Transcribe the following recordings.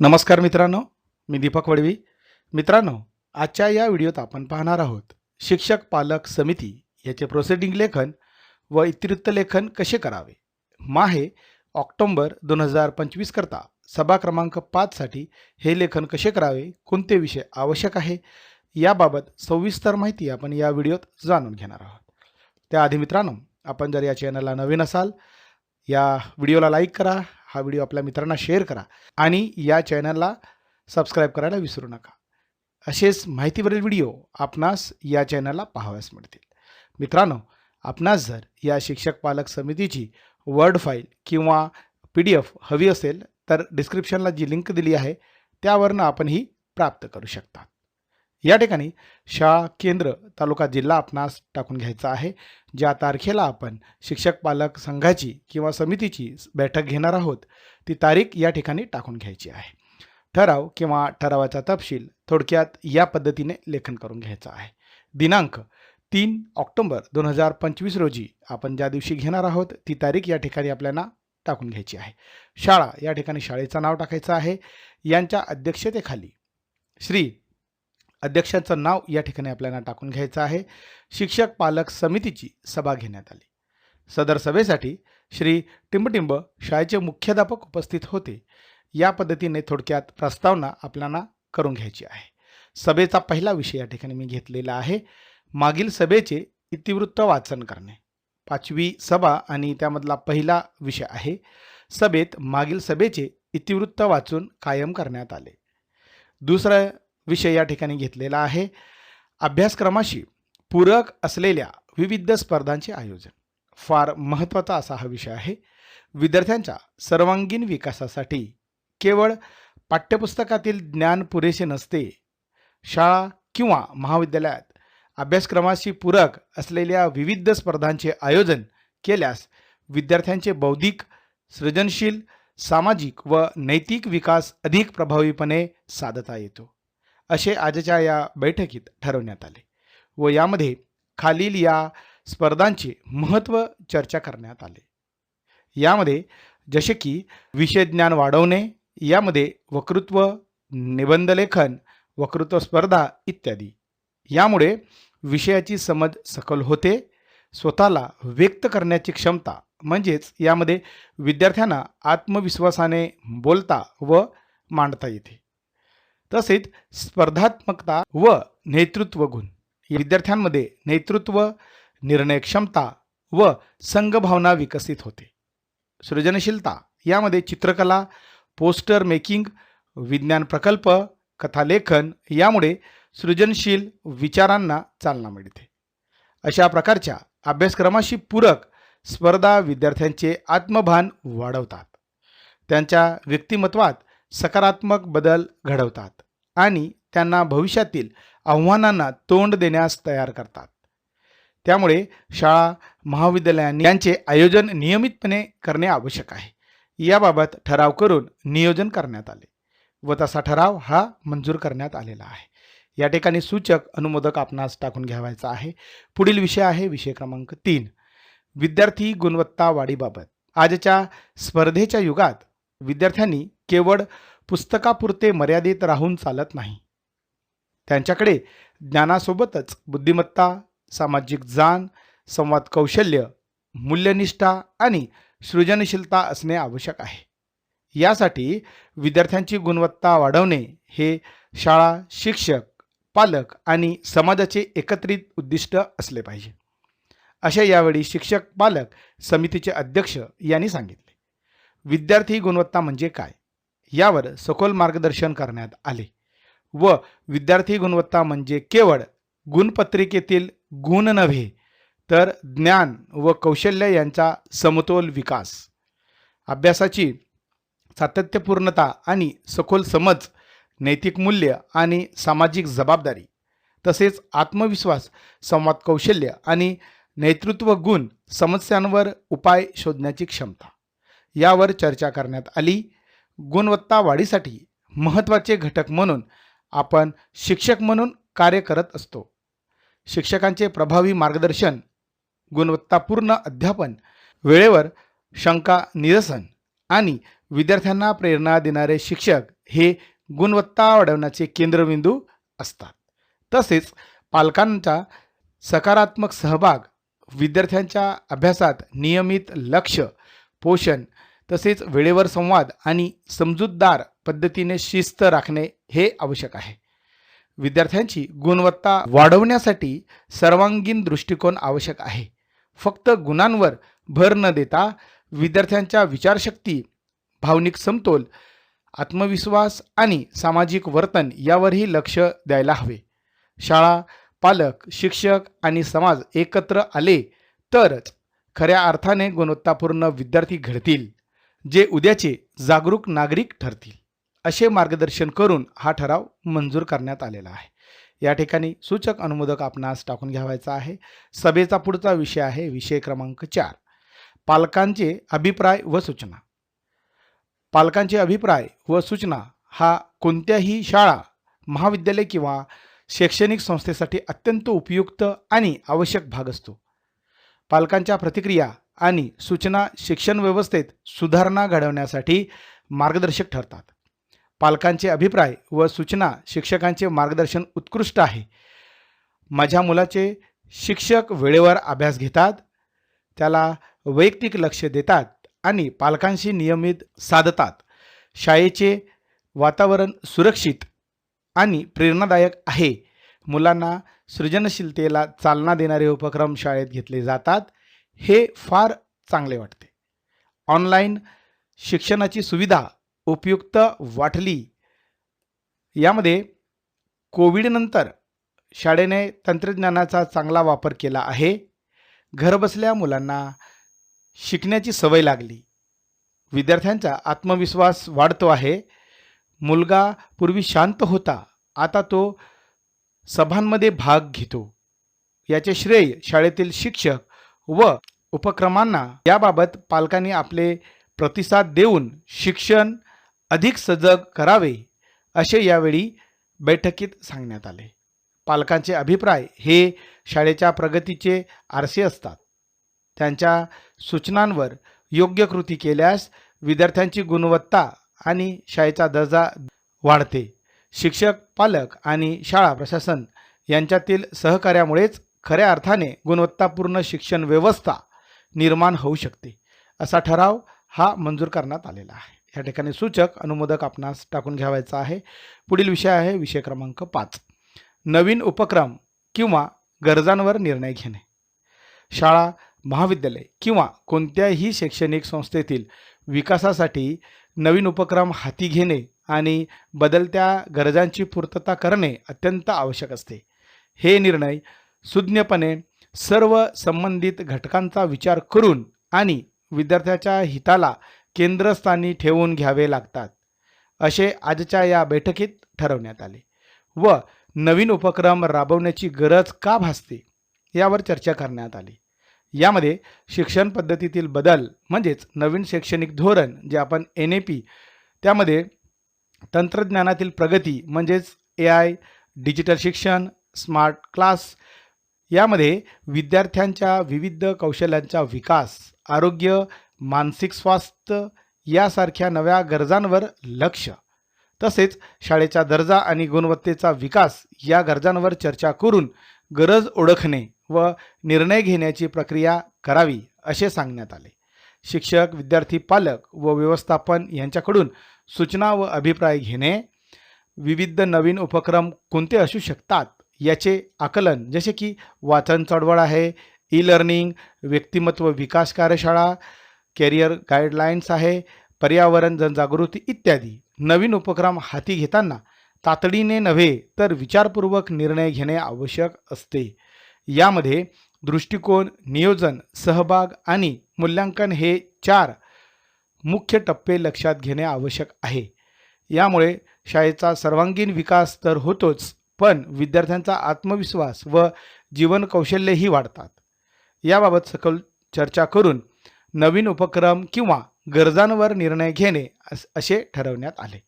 नमस्कार मित्रांनो मी दीपक वडवी. मित्रांनो आजच्या या व्हिडिओत आपण पाहणार आहोत शिक्षक पालक समिती याचे प्रोसिडिंग लेखन व इतिरिक्त लेखन कसे करावे? माहे ऑक्टोंबर दोन हजार पंचवीस करता सभा क्रमांक पाचसाठी हे लेखन कसे करावे? कोणते विषय आवश्यक आहे? याबाबत सविस्तर माहिती आपण या व्हिडिओत जाणून घेणार आहोत. त्याआधी मित्रांनो आपण जर या चॅनलला नवीन असाल या व्हिडिओला लाईक करा हा व्हिडिओ आपल्या मित्रांना शेअर करा आणि या चॅनलला सबस्क्राईब करायला विसरू नका. असेच माहितीवरील व्हिडिओ आपणास या चॅनलला पाहाव्यास मिळतील. मित्रांनो आपणास जर या शिक्षक पालक समितीची वर्ड फाईल किंवा पी डी एफ हवी असेल तर डिस्क्रिप्शनला जी लिंक दिली आहे त्यावरनं आपण ही प्राप्त करू शकता. या ठिकाणी शाळा केंद्र तालुका जिल्हा आपणास टाकून घ्यायचा आहे. ज्या तारखेला आपण शिक्षक पालक संघाची किंवा समितीची बैठक घेणार आहोत ती तारीख या ठिकाणी टाकून घ्यायची आहे. ठराव किंवा ठरावाचा तपशील थोडक्यात या पद्धतीने लेखन करून घ्यायचा आहे. दिनांक तीन ऑक्टोंबर दोन हजार पंचवीस रोजी आपण ज्या दिवशी घेणार आहोत ती तारीख या ठिकाणी आपल्याला टाकून घ्यायची आहे. शाळा या ठिकाणी शाळेचं नाव टाकायचं आहे. यांच्या अध्यक्षतेखाली श्री अध्यक्षांचं नाव या ठिकाणी आपल्याला टाकून घ्यायचं आहे. शिक्षक पालक समितीची सभा घेण्यात आली. सदर सभेसाठी श्री टिंबटिंब शाळेचे मुख्याध्यापक उपस्थित होते. या पद्धतीने थोडक्यात प्रस्तावना आपल्याला करून घ्यायची आहे. सभेचा पहिला विषय या ठिकाणी मी घेतलेला आहे. मागील सभेचे इतिवृत्त वाचन करणे. पाचवी सभा आणि त्यामधला पहिला विषय आहे. सभेत मागील सभेचे इतिवृत्त वाचून कायम करण्यात आले. दुसरं विषय या ठिकाणी घेतलेला आहे. अभ्यासक्रमाशी पूरक असलेल्या विविध स्पर्धांचे आयोजन. फार महत्त्वाचा असा हा विषय आहे. विद्यार्थ्यांच्या सर्वांगीण विकासासाठी केवळ पाठ्यपुस्तकातील ज्ञान पुरेसे नसते. शाळा किंवा महाविद्यालयात अभ्यासक्रमाशी पूरक असलेल्या विविध स्पर्धांचे आयोजन केल्यास विद्यार्थ्यांचे बौद्धिक सृजनशील सामाजिक व नैतिक विकास अधिक प्रभावीपणे साधता येतो. असे आजच्या या बैठकीत ठरवण्यात आले व यामध्ये खालील या स्पर्धांचे महत्त्व चर्चा करण्यात आले. यामध्ये जसे की विषय ज्ञान वाढवणे यामध्ये वक्तृत्व निबंधलेखन वक्तृत्व स्पर्धा इत्यादी. यामुळे विषयाची समज सखोल होते स्वतःला व्यक्त करण्याची क्षमता म्हणजेच यामध्ये विद्यार्थ्यांना आत्मविश्वासाने बोलता व मांडता येते. तसेच स्पर्धात्मकता व नेतृत्व गुण. विद्यार्थ्यांमध्ये नेतृत्व निर्णय क्षमता व संघभावना विकसित होते. सृजनशीलता यामध्ये चित्रकला पोस्टर मेकिंग विज्ञान प्रकल्प कथालेखन यामुळे सृजनशील विचारांना चालना मिळते. अशा प्रकारच्या अभ्यासक्रमाशी पूरक स्पर्धा विद्यार्थ्यांचे आत्मभान वाढवतात. त्यांच्या व्यक्तिमत्वात सकारात्मक बदल घडवतात आणि त्यांना भविष्यातील आव्हानांना तोंड देण्यास तयार करतात. त्यामुळे शाळा महाविद्यालयांनी यांचे आयोजन नियमितपणे करणे आवश्यक आहे. याबाबत ठराव करून नियोजन करण्यात आले व तसा ठराव हा मंजूर करण्यात आलेला आहे. या ठिकाणी सूचक अनुमोदक आपणास टाकून घ्यावायचा आहे. पुढील विषय आहे विषय क्रमांक तीन. विद्यार्थी गुणवत्ता वाढीबाबत. आजच्या स्पर्धेच्या युगात विद्यार्थ्यांनी केवळ पुस्तकापुरते मर्यादित राहून चालत नाही. त्यांच्याकडे ज्ञानासोबतच बुद्धिमत्ता सामाजिक जाण संवाद कौशल्य मूल्यनिष्ठा आणि सृजनशीलता असणे आवश्यक आहे. यासाठी विद्यार्थ्यांची गुणवत्ता वाढवणे हे शाळा शिक्षक पालक आणि समाजाचे एकत्रित उद्दिष्ट असले पाहिजे. असे यावेळी शिक्षक पालक समितीचे अध्यक्ष यांनी सांगितले. विद्यार्थी गुणवत्ता म्हणजे काय? यावर सखोल मार्गदर्शन करण्यात आले. व विद्यार्थी गुणवत्ता म्हणजे केवळ गुणपत्रिकेतील गुण नव्हे तर ज्ञान व कौशल्य यांचा समतोल विकास. अभ्यासाची सातत्यपूर्णता आणि सखोल समज नैतिक मूल्य आणि सामाजिक जबाबदारी तसेच आत्मविश्वास संवाद कौशल्य आणि नेतृत्व गुण समस्यांवर उपाय शोधण्याची क्षमता यावर चर्चा करण्यात आली. गुणवत्ता वाढीसाठी महत्त्वाचे घटक म्हणून आपण शिक्षक म्हणून कार्य करत असतो. शिक्षकांचे प्रभावी मार्गदर्शन गुणवत्तापूर्ण अध्यापन वेळेवर शंका निरसन आणि विद्यार्थ्यांना प्रेरणा देणारे शिक्षक हे गुणवत्ता वाढवण्याचे केंद्रबिंदू असतात. तसेच पालकांचा सकारात्मक सहभाग विद्यार्थ्यांच्या अभ्यासात नियमित लक्ष पोषण तसेच वेळेवर संवाद आणि समजूतदार पद्धतीने शिस्त राखणे हे आवश्यक आहे. विद्यार्थ्यांची गुणवत्ता वाढवण्यासाठी सर्वांगीण दृष्टिकोन आवश्यक आहे. फक्त गुणांवर भर न देता विद्यार्थ्यांच्या विचारशक्ती भावनिक समतोल आत्मविश्वास आणि सामाजिक वर्तन यावरही लक्ष द्यायला हवे. शाळा पालक शिक्षक आणि समाज एकत्र आले तरच खऱ्या अर्थाने गुणवत्तापूर्ण विद्यार्थी घडतील. जे उद्याचे जागरूक नागरिक ठरतील. असे मार्गदर्शन करून हा ठराव मंजूर करण्यात आलेला आहे. या ठिकाणी सूचक अनुमोदक आपणास टाकून घ्यावायचा आहे. सभेचा पुढचा विषय आहे विषय क्रमांक चार. पालकांचे अभिप्राय व सूचना. पालकांचे अभिप्राय व सूचना हा कोणत्याही शाळा महाविद्यालय किंवा शैक्षणिक संस्थेसाठी अत्यंत उपयुक्त आणि आवश्यक भाग असतो. पालकांच्या प्रतिक्रिया आणि सूचना शिक्षण व्यवस्थेत सुधारणा घडवण्यासाठी मार्गदर्शक ठरतात. पालकांचे अभिप्राय व सूचना शिक्षकांचे मार्गदर्शन उत्कृष्ट आहे. माझ्या मुलाचे शिक्षक वेळेवर अभ्यास घेतात त्याला वैयक्तिक लक्ष देतात आणि पालकांशी नियमित साधतात. शाळेचे वातावरण सुरक्षित आणि प्रेरणादायक आहे. मुलांना सृजनशीलतेला चालना देणारे उपक्रम शाळेत घेतले जातात. हे फार चांगले वाटते. ऑनलाईन शिक्षणाची सुविधा उपयुक्त वाटली. यामध्ये कोविडनंतर शाळेने तंत्रज्ञानाचा चांगला वापर केला आहे. घरबसल्या मुलांना शिकण्याची सवय लागली. विद्यार्थ्यांचा आत्मविश्वास वाढतो आहे. मुलगा पूर्वी शांत होता. आता तो सभांमध्ये भाग घेतो. याचे श्रेय शाळेतील शिक्षक व उपक्रमांना याबाबत पालकांनी आपले प्रतिसाद देऊन शिक्षण अधिक सजग करावे असे यावेळी बैठकीत सांगण्यात आले. पालकांचे अभिप्राय हे शाळेच्या प्रगतीचे आरसे असतात. त्यांच्या सूचनांवर योग्य कृती केल्यास विद्यार्थ्यांची गुणवत्ता आणि शाळेचा दर्जा वाढते. शिक्षक पालक आणि शाळा प्रशासन यांच्यातील सहकार्यामुळेच खऱ्या अर्थाने गुणवत्तापूर्ण शिक्षण व्यवस्था निर्माण होऊ शकते. असा ठराव हा मंजूर करण्यात आलेला आहे. या ठिकाणी सूचक अनुमोदक आपणास टाकून घ्यावायचा आहे. पुढील विषय आहे विषय क्रमांक पाच. नवीन उपक्रम किंवा गरजांवर निर्णय घेणे. शाळा महाविद्यालय किंवा कोणत्याही शैक्षणिक संस्थेतील विकासासाठी नवीन उपक्रम हाती घेणे आणि बदलत्या गरजांची पूर्तता करणे अत्यंत आवश्यक असते. हे निर्णय सुज्ञपणे सर्व संबंधित घटकांचा विचार करून आणि विद्यार्थ्याच्या हिताला केंद्रस्थानी ठेवून घ्यावे लागतात असे आजच्या या बैठकीत ठरवण्यात आले. व नवीन उपक्रम राबवण्याची गरज का भासते यावर चर्चा करण्यात आली. यामध्ये शिक्षण पद्धतीतील बदल म्हणजेच नवीन शैक्षणिक धोरण जे आपण एन ए पी त्यामध्ये तंत्रज्ञानातील प्रगती म्हणजेच ए आय डिजिटल शिक्षण स्मार्ट क्लास यामध्ये विद्यार्थ्यांच्या विविध कौशल्यांचा विकास आरोग्य मानसिक स्वास्थ्य यासारख्या नव्या गरजांवर लक्ष. तसेच शाळेचा दर्जा आणि गुणवत्तेचा विकास या गरजांवर चर्चा करून गरज ओळखणे व निर्णय घेण्याची प्रक्रिया करावी असे सांगण्यात आले. शिक्षक विद्यार्थी पालक व व्यवस्थापन यांच्याकडून सूचना व अभिप्राय घेणे. विविध नवीन उपक्रम कोणते असू शकतात? याचे आकलन जसे की वाचन चळवळ आहे ई लर्निंग व्यक्तिमत्व विकास कार्यशाळा कॅरियर गाईडलाईन्स आहे पर्यावरण जनजागृती इत्यादी. नवीन उपक्रम हाती घेताना तातडीने नव्हे तर विचारपूर्वक निर्णय घेणे आवश्यक असते. यामध्ये दृष्टिकोन नियोजन सहभाग आणि मूल्यांकन हे चार मुख्य टप्पे लक्षात घेणे आवश्यक आहे. यामुळे शाळेचा सर्वांगीण विकास तर होतोच पण विद्यार्थ्यांचा आत्मविश्वास व जीवन कौशल्यही वाढतात. याबाबत सखोल चर्चा करून नवीन उपक्रम किंवा गरजांवर निर्णय घेणे अस- असे ठरवण्यात आले.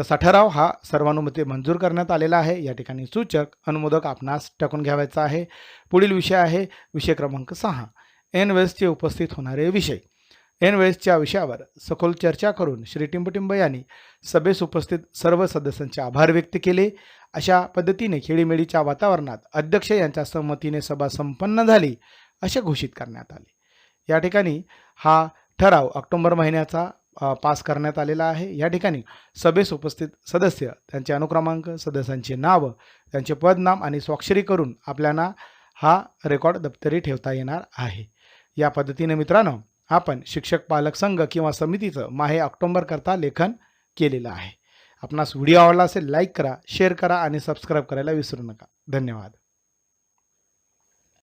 तसा ठराव हा सर्वानुमते मंजूर करण्यात आलेला आहे. या ठिकाणी सूचक अनुमोदक आपणास टाकून घ्यावायचा आहे. पुढील विषय आहे विषय क्रमांक सहा. एन वेस्टचे उपस्थित होणारे विषय. एन ऐनवेळेसच्या विषयावर सखोल चर्चा करून श्री टिंबटिंब यांनी सभेस उपस्थित सर्व सदस्यांचे आभार व्यक्त केले. अशा पद्धतीने खेळीमेळीच्या वातावरणात अध्यक्ष यांच्या संमतीने सभा संपन्न झाली असे घोषित करण्यात आले. या ठिकाणी हा ठराव ऑक्टोबर महिन्याचा पास करण्यात आलेला आहे. या ठिकाणी सभेस उपस्थित सदस्य त्यांचे अनुक्रमांक सदस्यांचे नाव त्यांचे पदनाम आणि स्वाक्षरी करून आपल्याला हा रेकॉर्ड दप्तरी ठेवता येणार आहे. या पद्धतीने मित्रांनो आपण शिक्षक पालक संघ किंवा समितीचं माहे ऑक्टोंबरकरता लेखन केलेलं आहे. आपणास व्हिडिओ आवडला असेल लाईक करा शेअर करा आणि सबस्क्राईब करायला विसरू नका. धन्यवाद.